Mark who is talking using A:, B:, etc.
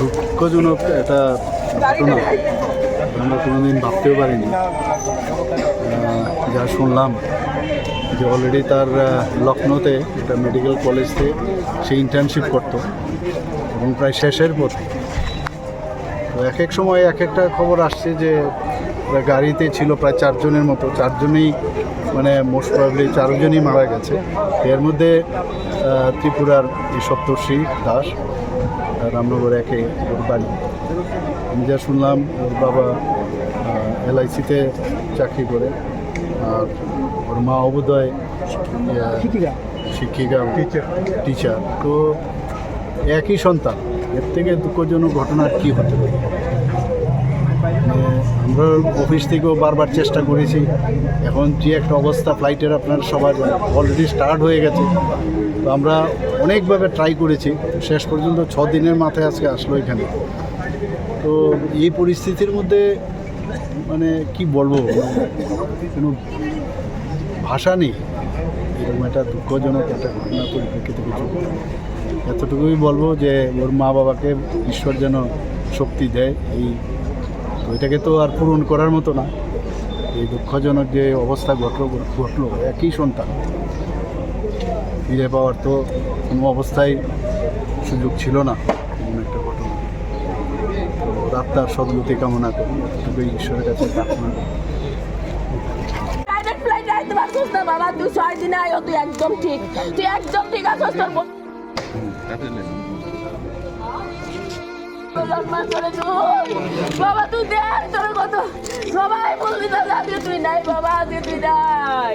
A: দুঃখজনক একটা ঘটনা। আমরা কোনোদিন ভাবতেও পারিনি। যা শুনলাম যে অলরেডি তার লখনৌতে একটা মেডিকেল কলেজে সে ইন্টার্নশিপ করতো এবং প্রায় শেষের পথে। তো এক এক সময় এক একটা খবর আসছে যে গাড়িতে ছিল প্রায় চারজনের মতো, চারজনেই মানে মোস্ট প্রবলি চারজনই মারা গেছে। এর মধ্যে ত্রিপুরার সপ্তর্ষি দাস রামনগর একে ওর বাড়ি। আমি যা শুনলাম, ওর বাবা এলআইসিতে চাকরি করে। ওর মা অবোধয় শিক্ষিকা। টিচার তো একই সন্তান এর থেকে দুঃখজনক ঘটনা আর কী হতে পারে? মানে আমরা অফিস থেকেও বারবার চেষ্টা করেছি এখন যে একটা অবস্থা ফ্লাইটের আপনার সবার অলরেডি স্টার্ট হয়ে গেছে। তো আমরা অনেকভাবে ট্রাই করেছি শেষ পর্যন্ত ছ দিনের মাথায় আজকে আসলো এখানে। তো এই পরিস্থিতির মধ্যে মানে কি বলব, কোনো ভাষা নেই। এরকম একটা দুঃখজনক একটা ঘটনা পরিপ্রেক্ষিতে কিছু। এতটুকুই বলব যে, ওর মা বাবাকে ঈশ্বর যেন শক্তি দেয়, এই তো এটাকে তো আর পূরণ করার মতো না। এই দুঃখজনক যে অবস্থা ঘটলো ঘটলো, একই সন্তান। ফিরে পাওয়ার তো কোনো অবস্থায় সুযোগ ছিল না, এমন একটা ঘটনা। তো রাত্তার সদ্গতি কামনা করি। ঈশ্বরের কাছে প্রার্থনা।
B: বাবা, তুই ছয় দিনে তুই একদম ঠিক। তুই একদম ঠিক বাবা, তুই তোর সবাই তুই নাই, বাবা তুই নাই।